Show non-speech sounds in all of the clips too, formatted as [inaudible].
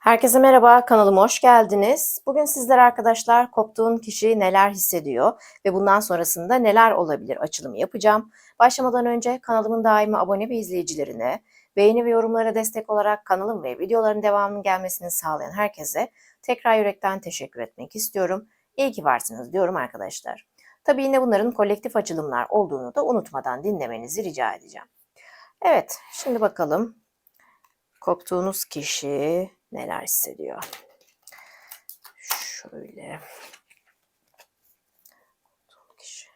Herkese merhaba, kanalıma hoş geldiniz. Bugün sizler arkadaşlar koptuğun kişi neler hissediyor ve bundan sonrasında neler olabilir açılımı yapacağım. Başlamadan önce kanalımın daimi abone ve izleyicilerine, beğeni ve yorumlara destek olarak kanalım ve videoların devamının gelmesini sağlayan herkese tekrar yürekten teşekkür etmek istiyorum. İyi ki varsınız diyorum arkadaşlar. Tabii yine bunların kolektif açılımlar olduğunu da unutmadan dinlemenizi rica edeceğim. Evet, şimdi bakalım koptuğunuz kişi neler hissediyor? Şöyle. Kişi.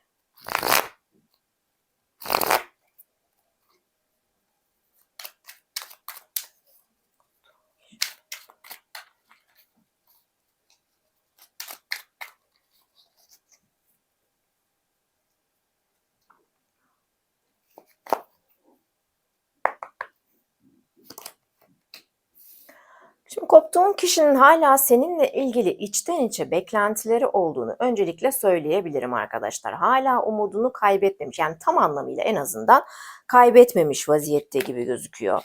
Şimdi koptuğun kişinin hala seninle ilgili içten içe beklentileri olduğunu öncelikle söyleyebilirim arkadaşlar. Hala umudunu kaybetmemiş. Yani tam anlamıyla en azından kaybetmemiş vaziyette gibi gözüküyor.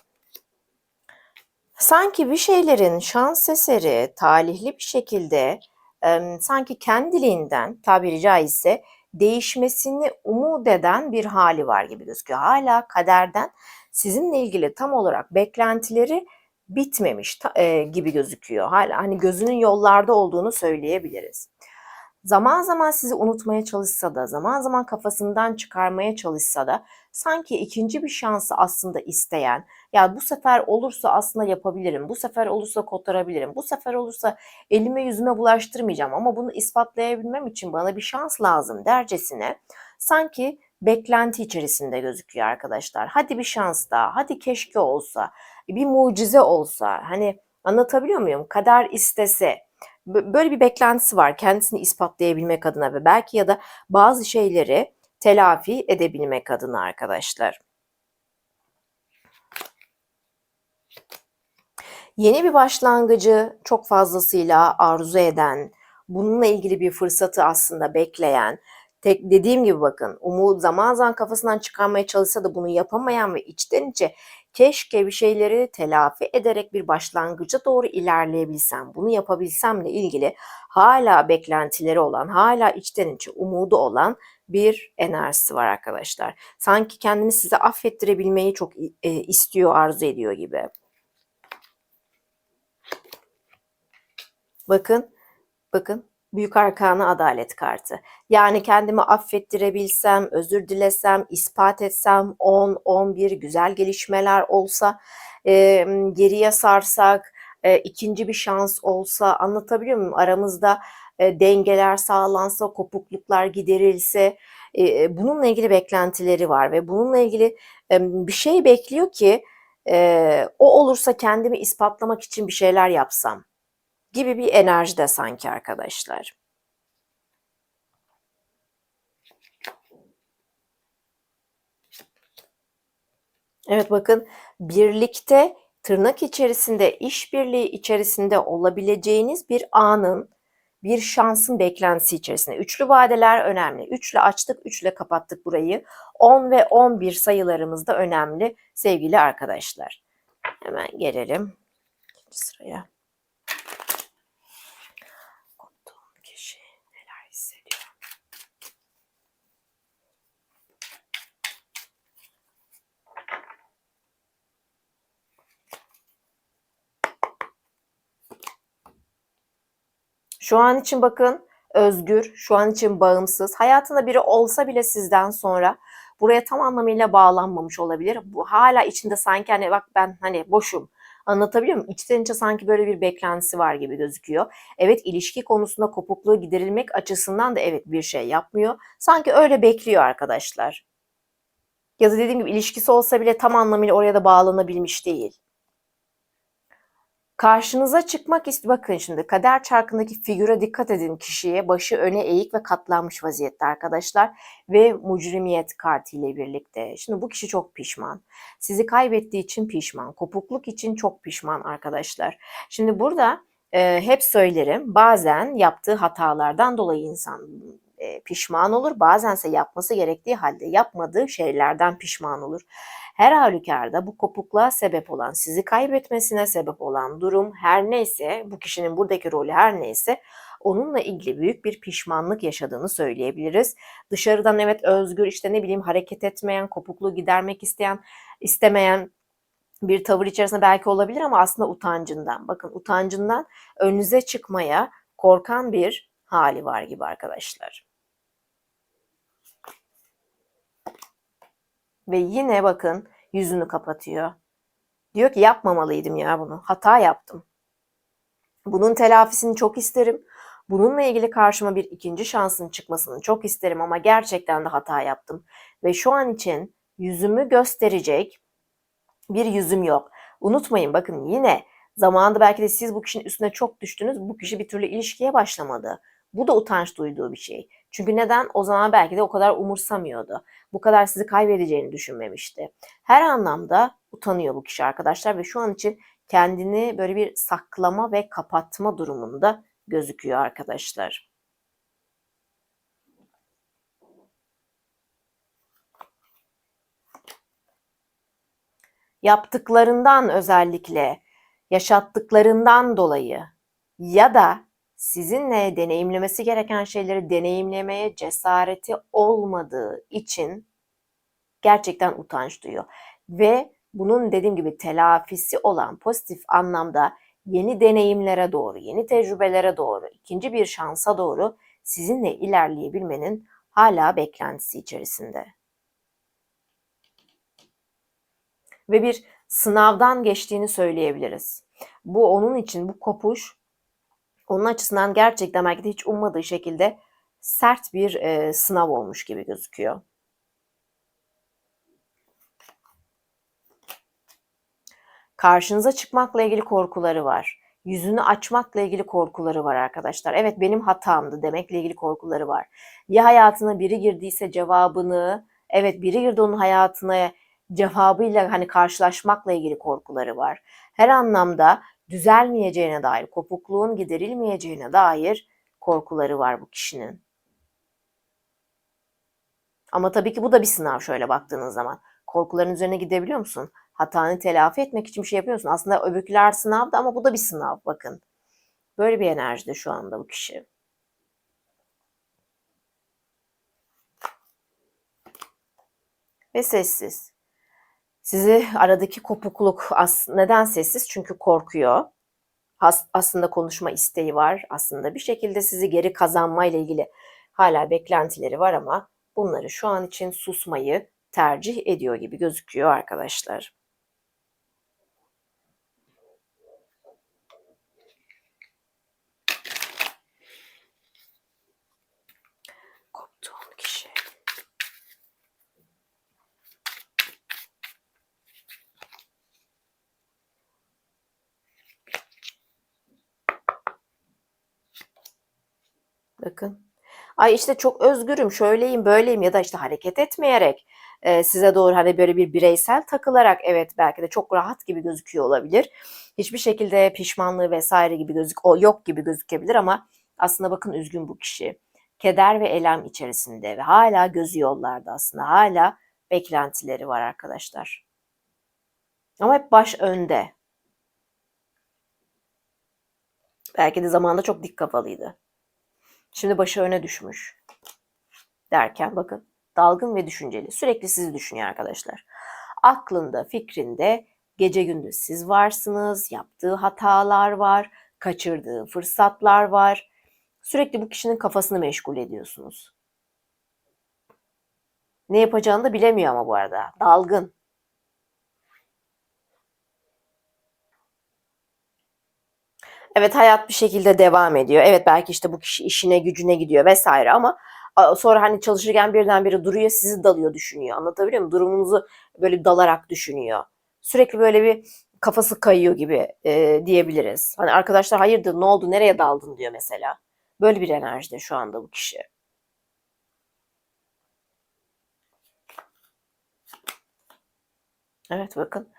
Sanki bir şeylerin şans eseri, talihli bir şekilde e, sanki kendiliğinden tabiri caizse değişmesini umut eden bir hali var gibi gözüküyor. Hala kaderden sizinle ilgili tam olarak beklentileri bitmemiş e, gibi gözüküyor. Hala hani gözünün yollarda olduğunu söyleyebiliriz. Zaman zaman sizi unutmaya çalışsa da, zaman zaman kafasından çıkarmaya çalışsa da sanki ikinci bir şansı aslında isteyen, ya bu sefer olursa aslında yapabilirim, bu sefer olursa kotarabilirim, bu sefer olursa elime yüzüme bulaştırmayacağım ama bunu ispatlayabilmem için bana bir şans lazım dercesine sanki beklenti içerisinde gözüküyor arkadaşlar. Hadi bir şans daha, hadi keşke olsa, bir mucize olsa. Hani anlatabiliyor muyum? Kader istese. Böyle bir beklentisi var kendisini ispatlayabilmek adına ve belki ya da bazı şeyleri telafi edebilmek adına arkadaşlar. Yeni bir başlangıcı çok fazlasıyla arzu eden, bununla ilgili bir fırsatı aslında bekleyen, tek dediğim gibi bakın umut zaman zaman kafasından çıkarmaya çalışsa da bunu yapamayan ve içten içe keşke bir şeyleri telafi ederek bir başlangıca doğru ilerleyebilsem, bunu yapabilsemle ilgili hala beklentileri olan, hala içten içe umudu olan bir enerjisi var arkadaşlar. Sanki kendini size affettirebilmeyi çok e, istiyor, arzu ediyor gibi. Bakın, bakın Büyük Arkanı Adalet kartı. Yani kendimi affettirebilsem, özür dilesem, ispat etsem, 10, 11 güzel gelişmeler olsa, e, geriye sarsak, e, ikinci bir şans olsa anlatabiliyor muyum? Aramızda e, dengeler sağlansa, kopukluklar giderilse, e, bununla ilgili beklentileri var ve bununla ilgili e, bir şey bekliyor ki e, o olursa kendimi ispatlamak için bir şeyler yapsam gibi bir enerji de sanki arkadaşlar. Evet bakın birlikte tırnak içerisinde işbirliği içerisinde olabileceğiniz bir anın bir şansın beklentisi içerisinde. Üçlü vadeler önemli. Üçle açtık, üçle kapattık burayı. 10 ve 11 sayılarımız da önemli sevgili arkadaşlar. Hemen gelelim sıraya. Şu an için bakın özgür, şu an için bağımsız. Hayatında biri olsa bile sizden sonra buraya tam anlamıyla bağlanmamış olabilir. Bu hala içinde sanki hani bak ben hani boşum. Anlatabiliyor muyum? İçten içe sanki böyle bir beklentisi var gibi gözüküyor. Evet ilişki konusunda kopukluğu giderilmek açısından da evet bir şey yapmıyor. Sanki öyle bekliyor arkadaşlar. Ya da dediğim gibi ilişkisi olsa bile tam anlamıyla oraya da bağlanabilmiş değil. Karşınıza çıkmak ist bakın şimdi kader çarkındaki figüre dikkat edin kişiye başı öne eğik ve katlanmış vaziyette arkadaşlar ve mucrimiyet kartı ile birlikte. Şimdi bu kişi çok pişman. Sizi kaybettiği için pişman. Kopukluk için çok pişman arkadaşlar. Şimdi burada e, hep söylerim bazen yaptığı hatalardan dolayı insan e, pişman olur. Bazense yapması gerektiği halde yapmadığı şeylerden pişman olur. Her halükarda bu kopukluğa sebep olan, sizi kaybetmesine sebep olan durum her neyse, bu kişinin buradaki rolü her neyse onunla ilgili büyük bir pişmanlık yaşadığını söyleyebiliriz. Dışarıdan evet özgür işte ne bileyim hareket etmeyen, kopukluğu gidermek isteyen, istemeyen bir tavır içerisinde belki olabilir ama aslında utancından. Bakın utancından önünüze çıkmaya korkan bir hali var gibi arkadaşlar. Ve yine bakın yüzünü kapatıyor. Diyor ki yapmamalıydım ya bunu. Hata yaptım. Bunun telafisini çok isterim. Bununla ilgili karşıma bir ikinci şansın çıkmasını çok isterim ama gerçekten de hata yaptım. Ve şu an için yüzümü gösterecek bir yüzüm yok. Unutmayın bakın yine zamanında belki de siz bu kişinin üstüne çok düştünüz. Bu kişi bir türlü ilişkiye başlamadı. Bu da utanç duyduğu bir şey. Çünkü neden? O zaman belki de o kadar umursamıyordu. Bu kadar sizi kaybedeceğini düşünmemişti. Her anlamda utanıyor bu kişi arkadaşlar ve şu an için kendini böyle bir saklama ve kapatma durumunda gözüküyor arkadaşlar. Yaptıklarından özellikle, yaşattıklarından dolayı ya da sizinle deneyimlemesi gereken şeyleri deneyimlemeye cesareti olmadığı için gerçekten utanç duyuyor. Ve bunun dediğim gibi telafisi olan pozitif anlamda yeni deneyimlere doğru, yeni tecrübelere doğru, ikinci bir şansa doğru sizinle ilerleyebilmenin hala beklentisi içerisinde. Ve bir sınavdan geçtiğini söyleyebiliriz. Bu onun için bu kopuş onun açısından gerçekten belki de hiç ummadığı şekilde sert bir e, sınav olmuş gibi gözüküyor. Karşınıza çıkmakla ilgili korkuları var. Yüzünü açmakla ilgili korkuları var arkadaşlar. Evet benim hatamdı demekle ilgili korkuları var. Ya hayatına biri girdiyse cevabını, evet biri girdi onun hayatına cevabıyla hani karşılaşmakla ilgili korkuları var. Her anlamda düzelmeyeceğine dair, kopukluğun giderilmeyeceğine dair korkuları var bu kişinin. Ama tabii ki bu da bir sınav şöyle baktığınız zaman. Korkuların üzerine gidebiliyor musun? Hatanı telafi etmek için bir şey yapıyorsun. Aslında öbürküler sınavdı ama bu da bir sınav bakın. Böyle bir enerjide şu anda bu kişi. Ve sessiz. Sizi aradaki kopukluk neden sessiz? Çünkü korkuyor. As aslında konuşma isteği var. Aslında bir şekilde sizi geri kazanma ile ilgili hala beklentileri var ama bunları şu an için susmayı tercih ediyor gibi gözüküyor arkadaşlar. Bakın. Ay işte çok özgürüm, şöyleyim, böyleyim ya da işte hareket etmeyerek e, size doğru hani böyle bir bireysel takılarak evet belki de çok rahat gibi gözüküyor olabilir. Hiçbir şekilde pişmanlığı vesaire gibi gözük o yok gibi gözükebilir ama aslında bakın üzgün bu kişi. Keder ve elem içerisinde ve hala gözü yollarda aslında hala beklentileri var arkadaşlar. Ama hep baş önde. Belki de zamanında çok dik kafalıydı. Şimdi başı öne düşmüş. Derken bakın dalgın ve düşünceli. Sürekli sizi düşünüyor arkadaşlar. Aklında, fikrinde gece gündüz siz varsınız, yaptığı hatalar var, kaçırdığı fırsatlar var. Sürekli bu kişinin kafasını meşgul ediyorsunuz. Ne yapacağını da bilemiyor ama bu arada. Dalgın. Evet hayat bir şekilde devam ediyor. Evet belki işte bu kişi işine gücüne gidiyor vesaire ama sonra hani çalışırken birdenbire duruyor sizi dalıyor düşünüyor. Anlatabiliyor muyum? Durumunuzu böyle dalarak düşünüyor. Sürekli böyle bir kafası kayıyor gibi e, diyebiliriz. Hani arkadaşlar hayırdır ne oldu nereye daldın diyor mesela. Böyle bir enerjide şu anda bu kişi. Evet bakın.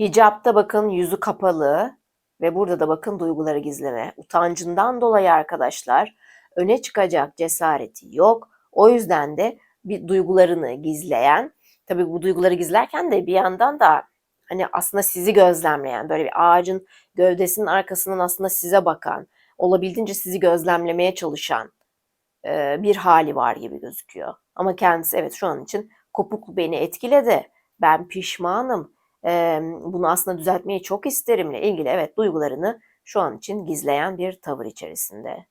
Hicapta bakın yüzü kapalı. Ve burada da bakın duyguları gizleme. Utancından dolayı arkadaşlar öne çıkacak cesareti yok. O yüzden de bir duygularını gizleyen, tabii bu duyguları gizlerken de bir yandan da hani aslında sizi gözlemleyen, böyle bir ağacın gövdesinin arkasından aslında size bakan, olabildiğince sizi gözlemlemeye çalışan e, bir hali var gibi gözüküyor. Ama kendisi evet şu an için kopuk beni etkiledi. Ben pişmanım. E, bunu aslında düzeltmeyi çok isterimle ilgili evet duygularını şu an için gizleyen bir tavır içerisinde.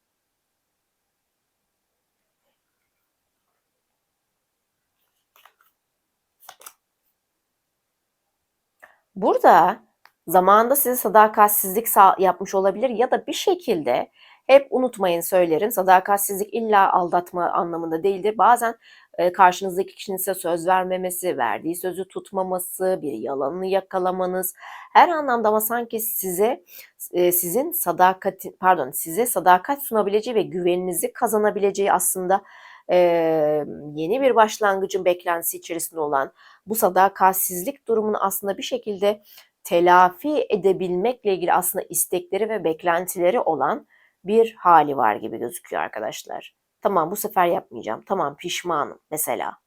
Burada zamanında size sadakatsizlik yapmış olabilir ya da bir şekilde hep unutmayın söylerim sadakatsizlik illa aldatma anlamında değildir. Bazen karşınızdaki kişinin size söz vermemesi, verdiği sözü tutmaması, bir yalanını yakalamanız her anlamda ama sanki size sizin sadakat pardon size sadakat sunabileceği ve güveninizi kazanabileceği aslında e, yeni bir başlangıcın beklentisi içerisinde olan bu sadakatsizlik durumunu aslında bir şekilde telafi edebilmekle ilgili aslında istekleri ve beklentileri olan bir hali var gibi gözüküyor arkadaşlar. Tamam bu sefer yapmayacağım. Tamam pişmanım mesela.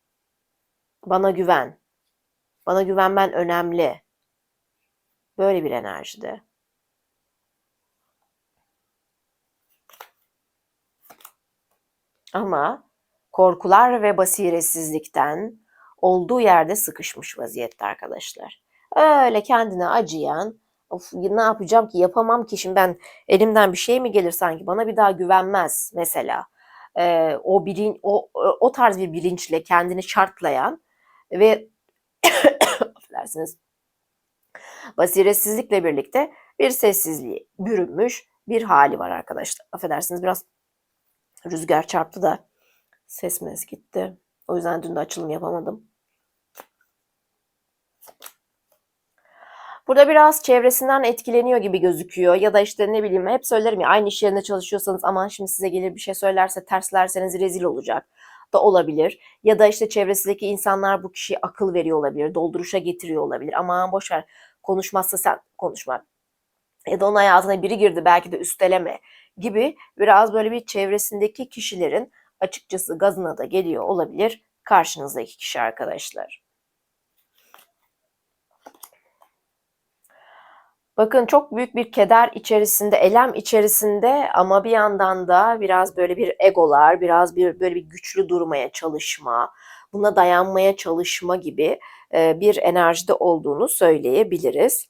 Bana güven. Bana güvenmen önemli. Böyle bir enerjide. Ama korkular ve basiretsizlikten olduğu yerde sıkışmış vaziyette arkadaşlar. Öyle kendine acıyan, of ne yapacağım ki yapamam ki şimdi ben elimden bir şey mi gelir sanki bana bir daha güvenmez mesela. Ee, o bilin o o tarz bir bilinçle kendini şartlayan ve [coughs] affedersiniz basiretsizlikle birlikte bir sessizliği bürünmüş bir hali var arkadaşlar. Affedersiniz biraz rüzgar çarptı da ses mes gitti. O yüzden dün de açılım yapamadım. Burada biraz çevresinden etkileniyor gibi gözüküyor ya da işte ne bileyim hep söylerim ya aynı iş yerinde çalışıyorsanız aman şimdi size gelir bir şey söylerse terslerseniz rezil olacak da olabilir. Ya da işte çevresindeki insanlar bu kişiye akıl veriyor olabilir, dolduruşa getiriyor olabilir. Aman boşver konuşmazsa sen konuşma. Ya da onun hayatına biri girdi belki de üsteleme gibi biraz böyle bir çevresindeki kişilerin açıkçası gazına da geliyor olabilir karşınızdaki kişi arkadaşlar. Bakın çok büyük bir keder içerisinde, elem içerisinde ama bir yandan da biraz böyle bir egolar, biraz bir böyle bir güçlü durmaya çalışma, buna dayanmaya çalışma gibi e, bir enerjide olduğunu söyleyebiliriz.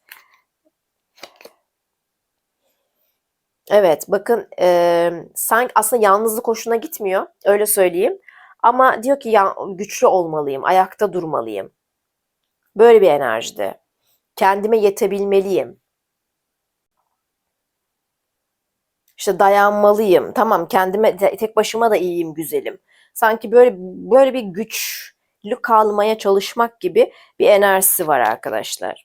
Evet, bakın e, sanki aslında yalnızlık hoşuna gitmiyor, öyle söyleyeyim. Ama diyor ki ya güçlü olmalıyım, ayakta durmalıyım. Böyle bir enerjide. Kendime yetebilmeliyim. İşte dayanmalıyım. Tamam kendime tek başıma da iyiyim güzelim. Sanki böyle böyle bir güçlü kalmaya çalışmak gibi bir enerjisi var arkadaşlar.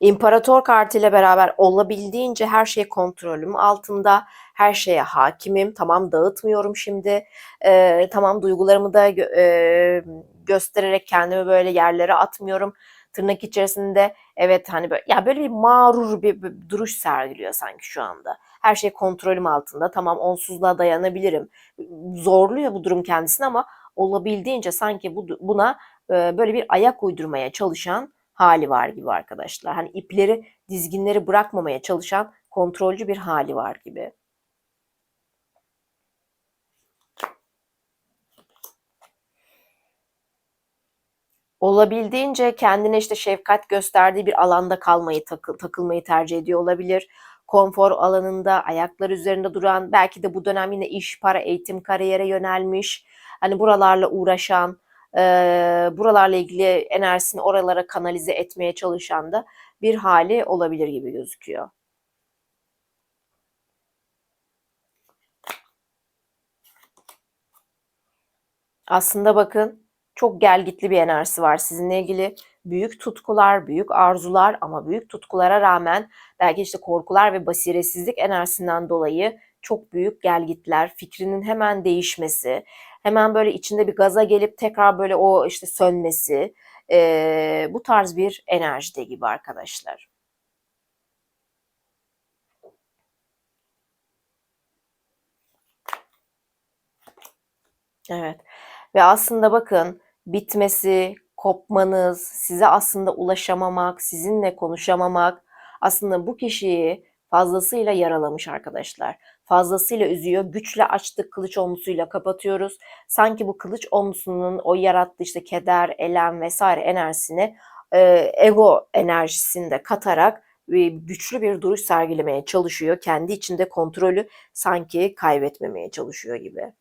İmparator kartıyla beraber olabildiğince her şey kontrolüm altında, her şeye hakimim. Tamam dağıtmıyorum şimdi. Ee, tamam duygularımı da e, göstererek kendimi böyle yerlere atmıyorum tırnak içerisinde evet hani böyle ya böyle bir mağrur bir, bir duruş sergiliyor sanki şu anda. Her şey kontrolüm altında. Tamam onsuzluğa dayanabilirim. Zorluyor bu durum kendisini ama olabildiğince sanki bu, buna e, böyle bir ayak uydurmaya çalışan hali var gibi arkadaşlar. Hani ipleri, dizginleri bırakmamaya çalışan kontrolcü bir hali var gibi. Olabildiğince kendine işte şefkat gösterdiği bir alanda kalmayı takıl, takılmayı tercih ediyor olabilir. Konfor alanında ayaklar üzerinde duran belki de bu dönem yine iş, para, eğitim, kariyere yönelmiş. Hani buralarla uğraşan, e, buralarla ilgili enerjisini oralara kanalize etmeye çalışan da bir hali olabilir gibi gözüküyor. Aslında bakın çok gelgitli bir enerjisi var sizinle ilgili. Büyük tutkular, büyük arzular ama büyük tutkulara rağmen belki işte korkular ve basiretsizlik enerjisinden dolayı çok büyük gelgitler, fikrinin hemen değişmesi, hemen böyle içinde bir gaza gelip tekrar böyle o işte sönmesi, e, bu tarz bir enerjide gibi arkadaşlar. Evet ve aslında bakın bitmesi, kopmanız, size aslında ulaşamamak, sizinle konuşamamak aslında bu kişiyi fazlasıyla yaralamış arkadaşlar. Fazlasıyla üzüyor. Güçle açtık kılıç omzuyla kapatıyoruz. Sanki bu kılıç omzusunun o yarattığı işte keder, elem vesaire enerjisini e, ego enerjisini de katarak e, güçlü bir duruş sergilemeye çalışıyor. Kendi içinde kontrolü sanki kaybetmemeye çalışıyor gibi.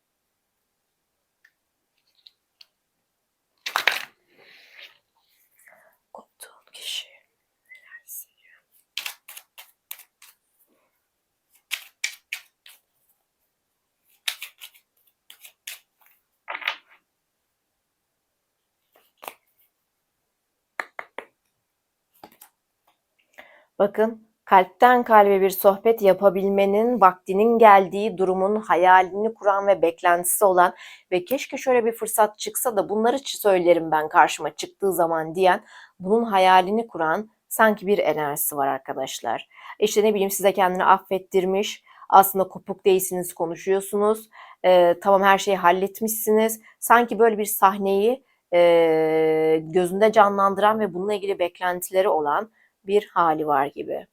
Bakın kalpten kalbe bir sohbet yapabilmenin vaktinin geldiği durumun hayalini kuran ve beklentisi olan ve keşke şöyle bir fırsat çıksa da bunları söylerim ben karşıma çıktığı zaman diyen bunun hayalini kuran sanki bir enerjisi var arkadaşlar. İşte ne bileyim size kendini affettirmiş, aslında kopuk değilsiniz, konuşuyorsunuz, ee, tamam her şeyi halletmişsiniz. Sanki böyle bir sahneyi e, gözünde canlandıran ve bununla ilgili beklentileri olan bir hali var gibi.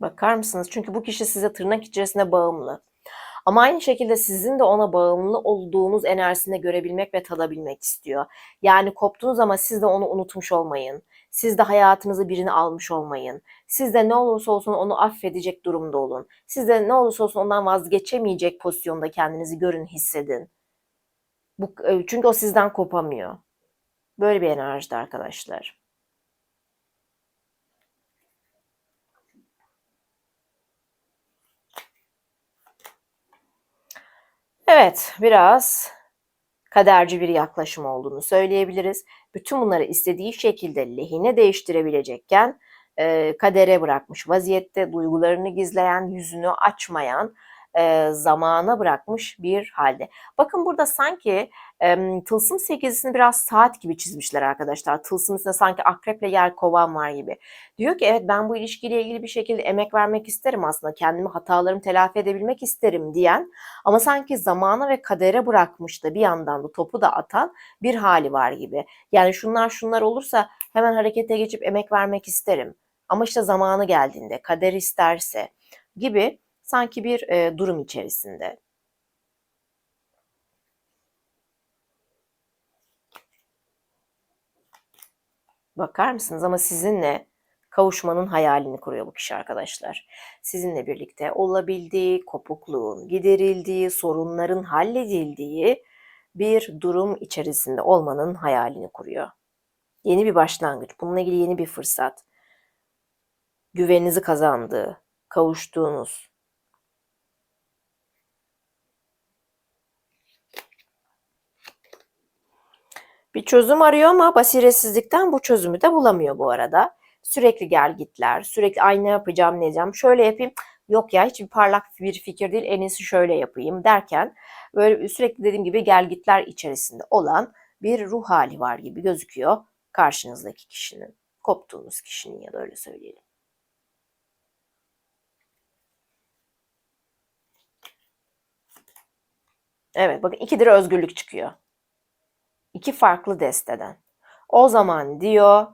Bakar mısınız? Çünkü bu kişi size tırnak içerisinde bağımlı. Ama aynı şekilde sizin de ona bağımlı olduğunuz enerjisini görebilmek ve tadabilmek istiyor. Yani koptunuz ama siz de onu unutmuş olmayın. Siz de hayatınızı birini almış olmayın. Siz de ne olursa olsun onu affedecek durumda olun. Siz de ne olursa olsun ondan vazgeçemeyecek pozisyonda kendinizi görün, hissedin. Bu, e, çünkü o sizden kopamıyor. Böyle bir enerjide arkadaşlar. Evet, biraz kaderci bir yaklaşım olduğunu söyleyebiliriz. Bütün bunları istediği şekilde lehine değiştirebilecekken e, kadere bırakmış vaziyette, duygularını gizleyen, yüzünü açmayan, e, zamana bırakmış bir halde. Bakın burada sanki e, tılsım sekizisini biraz saat gibi çizmişler arkadaşlar. Tılsım üstünde sanki akreple yer kovan var gibi. Diyor ki evet ben bu ilişkiyle ilgili bir şekilde emek vermek isterim aslında. Kendimi hatalarımı telafi edebilmek isterim diyen ama sanki zamana ve kadere bırakmış da bir yandan da topu da atan bir hali var gibi. Yani şunlar şunlar olursa hemen harekete geçip emek vermek isterim. Ama işte zamanı geldiğinde kader isterse gibi sanki bir e, durum içerisinde. Bakar mısınız ama sizinle kavuşmanın hayalini kuruyor bu kişi arkadaşlar. Sizinle birlikte olabildiği, kopukluğun giderildiği, sorunların halledildiği bir durum içerisinde olmanın hayalini kuruyor. Yeni bir başlangıç, bununla ilgili yeni bir fırsat. Güveninizi kazandığı, kavuştuğunuz, Bir çözüm arıyor ama basiretsizlikten bu çözümü de bulamıyor bu arada. Sürekli gel gitler, sürekli ay yapacağım ne diyeceğim, şöyle yapayım. Yok ya hiçbir parlak bir fikir değil en iyisi şöyle yapayım derken böyle sürekli dediğim gibi gel gitler içerisinde olan bir ruh hali var gibi gözüküyor karşınızdaki kişinin. Koptuğunuz kişinin ya da öyle söyleyelim. Evet bakın ikidir özgürlük çıkıyor iki farklı desteden. O zaman diyor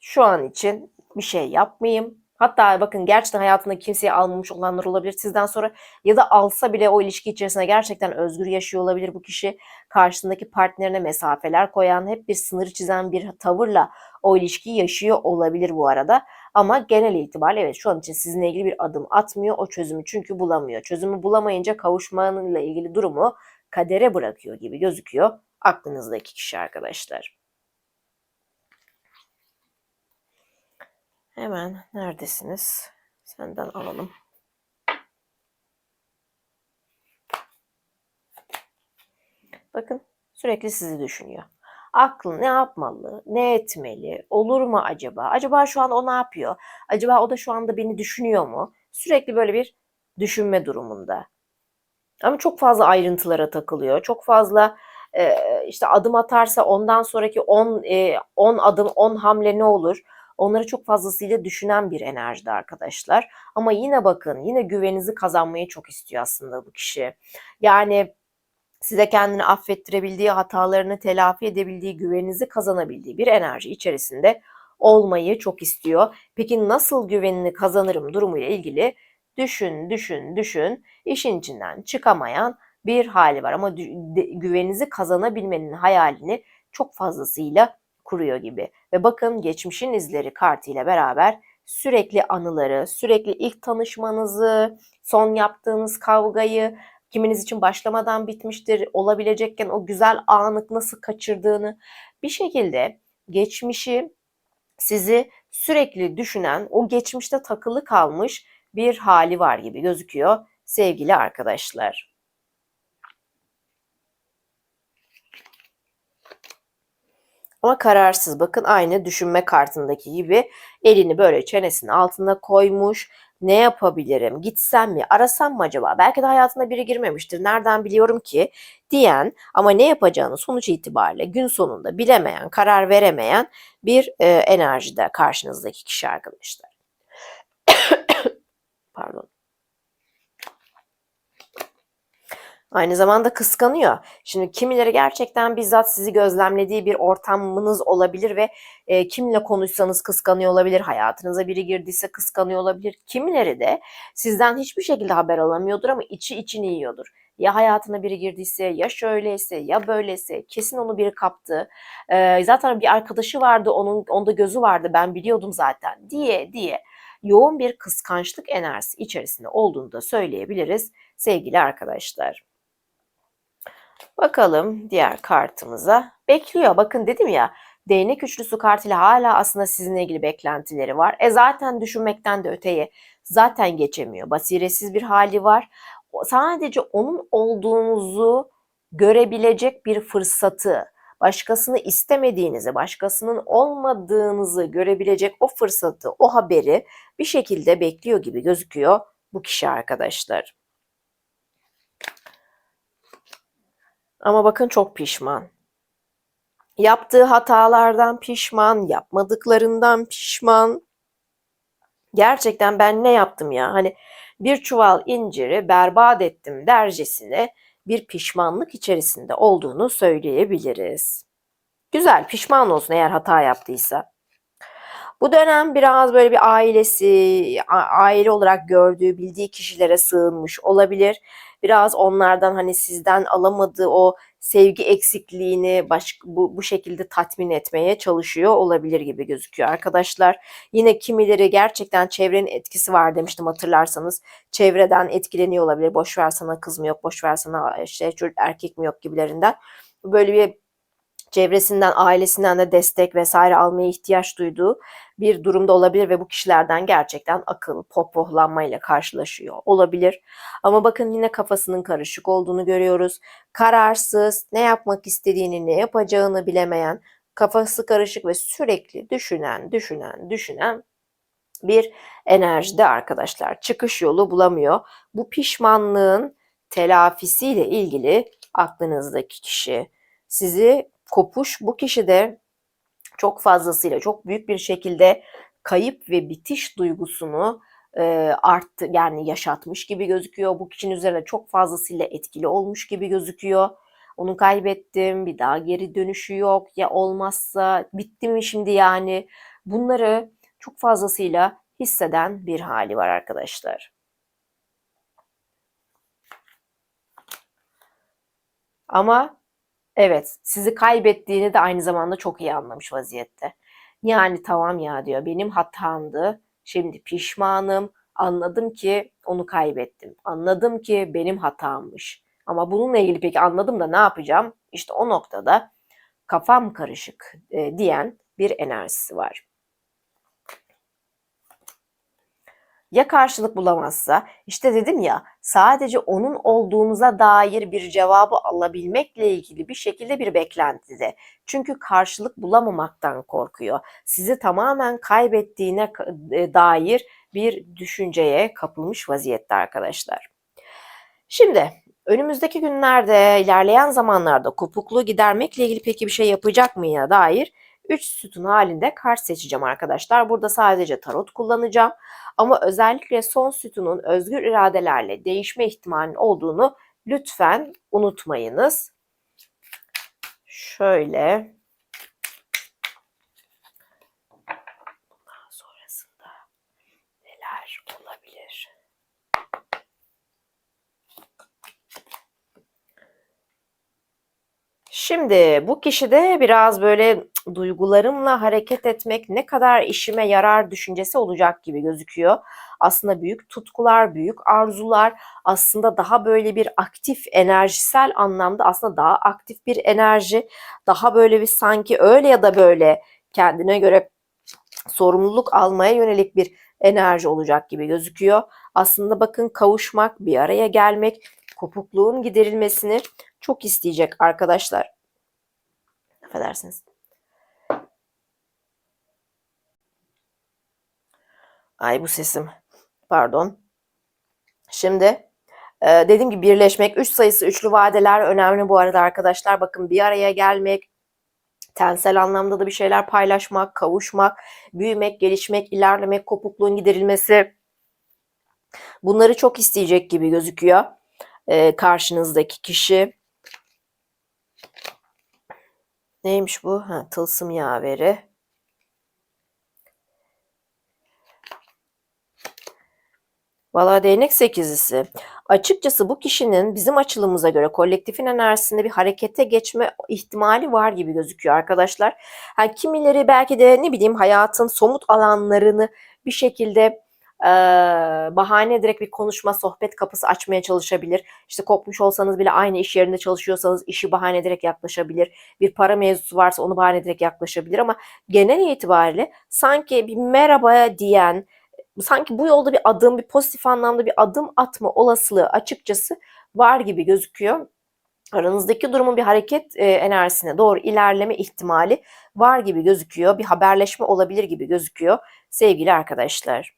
şu an için bir şey yapmayayım. Hatta bakın gerçekten hayatında kimseyi almamış olanlar olabilir sizden sonra ya da alsa bile o ilişki içerisinde gerçekten özgür yaşıyor olabilir bu kişi. Karşısındaki partnerine mesafeler koyan, hep bir sınırı çizen bir tavırla o ilişkiyi yaşıyor olabilir bu arada. Ama genel itibariyle evet şu an için sizinle ilgili bir adım atmıyor o çözümü çünkü bulamıyor. Çözümü bulamayınca kavuşmanınla ilgili durumu kadere bırakıyor gibi gözüküyor aklınızdaki kişi arkadaşlar. Hemen neredesiniz? Senden alalım. Bakın sürekli sizi düşünüyor. Aklı ne yapmalı, ne etmeli, olur mu acaba? Acaba şu an o ne yapıyor? Acaba o da şu anda beni düşünüyor mu? Sürekli böyle bir düşünme durumunda. Ama çok fazla ayrıntılara takılıyor. Çok fazla e, işte adım atarsa ondan sonraki 10 10 adım 10 hamle ne olur? onları çok fazlasıyla düşünen bir enerjide arkadaşlar. Ama yine bakın yine güveninizi kazanmayı çok istiyor aslında bu kişi. Yani size kendini affettirebildiği, hatalarını telafi edebildiği, güveninizi kazanabildiği bir enerji içerisinde olmayı çok istiyor. Peki nasıl güvenini kazanırım durumuyla ilgili düşün, düşün, düşün. İşin içinden çıkamayan bir hali var ama güveninizi kazanabilmenin hayalini çok fazlasıyla kuruyor gibi. Ve bakın geçmişin izleri kartıyla beraber sürekli anıları, sürekli ilk tanışmanızı, son yaptığınız kavgayı, kiminiz için başlamadan bitmiştir, olabilecekken o güzel anı nasıl kaçırdığını bir şekilde geçmişi sizi sürekli düşünen, o geçmişte takılı kalmış bir hali var gibi gözüküyor sevgili arkadaşlar. Ama kararsız bakın aynı düşünme kartındaki gibi elini böyle çenesinin altına koymuş. Ne yapabilirim? Gitsem mi? Arasam mı acaba? Belki de hayatına biri girmemiştir. Nereden biliyorum ki? Diyen ama ne yapacağını sonuç itibariyle gün sonunda bilemeyen, karar veremeyen bir e, enerjide karşınızdaki kişi arkadaşlar. Pardon. Aynı zamanda kıskanıyor. Şimdi kimileri gerçekten bizzat sizi gözlemlediği bir ortamınız olabilir ve e, kimle konuşsanız kıskanıyor olabilir. Hayatınıza biri girdiyse kıskanıyor olabilir. Kimileri de sizden hiçbir şekilde haber alamıyordur ama içi içini yiyordur. Ya hayatına biri girdiyse, ya şöyleyse, ya böyleyse, kesin onu biri kaptı. Ee, zaten bir arkadaşı vardı, onun onda gözü vardı, ben biliyordum zaten diye diye yoğun bir kıskançlık enerjisi içerisinde olduğunu da söyleyebiliriz sevgili arkadaşlar. Bakalım diğer kartımıza. Bekliyor. Bakın dedim ya değnek üçlüsü kartıyla hala aslında sizinle ilgili beklentileri var. E zaten düşünmekten de öteye zaten geçemiyor. Basiretsiz bir hali var. Sadece onun olduğunuzu görebilecek bir fırsatı, başkasını istemediğinizi, başkasının olmadığınızı görebilecek o fırsatı, o haberi bir şekilde bekliyor gibi gözüküyor bu kişi arkadaşlar. Ama bakın çok pişman. Yaptığı hatalardan pişman, yapmadıklarından pişman. Gerçekten ben ne yaptım ya? Hani bir çuval inciri berbat ettim dercesine bir pişmanlık içerisinde olduğunu söyleyebiliriz. Güzel, pişman olsun eğer hata yaptıysa. Bu dönem biraz böyle bir ailesi, aile olarak gördüğü, bildiği kişilere sığınmış olabilir. Biraz onlardan hani sizden alamadığı o sevgi eksikliğini baş, bu, bu şekilde tatmin etmeye çalışıyor olabilir gibi gözüküyor arkadaşlar. Yine kimileri gerçekten çevrenin etkisi var demiştim hatırlarsanız. Çevreden etkileniyor olabilir. Boş ver sana kız mı yok, boş ver sana işte çocuk erkek mi yok gibilerinden. Böyle bir çevresinden, ailesinden de destek vesaire almaya ihtiyaç duyduğu bir durumda olabilir ve bu kişilerden gerçekten akıl, pohpohlanmayla karşılaşıyor olabilir. Ama bakın yine kafasının karışık olduğunu görüyoruz. Kararsız, ne yapmak istediğini, ne yapacağını bilemeyen, kafası karışık ve sürekli düşünen, düşünen, düşünen bir enerjide arkadaşlar. Çıkış yolu bulamıyor. Bu pişmanlığın telafisiyle ilgili aklınızdaki kişi sizi kopuş bu kişide çok fazlasıyla çok büyük bir şekilde kayıp ve bitiş duygusunu e, arttı yani yaşatmış gibi gözüküyor. Bu kişinin üzerine çok fazlasıyla etkili olmuş gibi gözüküyor. Onu kaybettim, bir daha geri dönüşü yok. Ya olmazsa bitti mi şimdi yani? Bunları çok fazlasıyla hisseden bir hali var arkadaşlar. Ama Evet, sizi kaybettiğini de aynı zamanda çok iyi anlamış vaziyette. Yani tamam ya diyor, benim hatamdı. Şimdi pişmanım. Anladım ki onu kaybettim. Anladım ki benim hatammış. Ama bununla ilgili peki anladım da ne yapacağım? İşte o noktada kafam karışık e, diyen bir enerjisi var. Ya karşılık bulamazsa işte dedim ya sadece onun olduğunuza dair bir cevabı alabilmekle ilgili bir şekilde bir beklentide. Çünkü karşılık bulamamaktan korkuyor. Sizi tamamen kaybettiğine e, dair bir düşünceye kapılmış vaziyette arkadaşlar. Şimdi önümüzdeki günlerde ilerleyen zamanlarda kopukluğu gidermekle ilgili peki bir şey yapacak mı ya dair 3 sütun halinde kart seçeceğim arkadaşlar. Burada sadece tarot kullanacağım. Ama özellikle son sütunun özgür iradelerle değişme ihtimalinin olduğunu lütfen unutmayınız. Şöyle sonrasında neler olabilir? Şimdi bu kişide biraz böyle duygularımla hareket etmek ne kadar işime yarar düşüncesi olacak gibi gözüküyor. Aslında büyük tutkular, büyük arzular, aslında daha böyle bir aktif enerjisel anlamda aslında daha aktif bir enerji, daha böyle bir sanki öyle ya da böyle kendine göre sorumluluk almaya yönelik bir enerji olacak gibi gözüküyor. Aslında bakın kavuşmak, bir araya gelmek, kopukluğun giderilmesini çok isteyecek arkadaşlar. Affedersiniz. Ay bu sesim. Pardon. Şimdi e, dediğim gibi birleşmek, üç sayısı üçlü vadeler önemli bu arada arkadaşlar. Bakın bir araya gelmek, tensel anlamda da bir şeyler paylaşmak, kavuşmak, büyümek, gelişmek, ilerlemek, kopukluğun giderilmesi. Bunları çok isteyecek gibi gözüküyor e, karşınızdaki kişi. Neymiş bu? Ha, tılsım yaveri. Valla değnek sekizlisi. Açıkçası bu kişinin bizim açılımıza göre kolektifin enerjisinde bir harekete geçme ihtimali var gibi gözüküyor arkadaşlar. Yani kimileri belki de ne bileyim hayatın somut alanlarını bir şekilde e, bahane ederek bir konuşma, sohbet kapısı açmaya çalışabilir. İşte kopmuş olsanız bile aynı iş yerinde çalışıyorsanız işi bahane ederek yaklaşabilir. Bir para mevzusu varsa onu bahane ederek yaklaşabilir ama genel itibariyle sanki bir merhaba diyen, sanki bu yolda bir adım, bir pozitif anlamda bir adım atma olasılığı açıkçası var gibi gözüküyor. Aranızdaki durumun bir hareket e, enerjisine doğru ilerleme ihtimali var gibi gözüküyor. Bir haberleşme olabilir gibi gözüküyor sevgili arkadaşlar.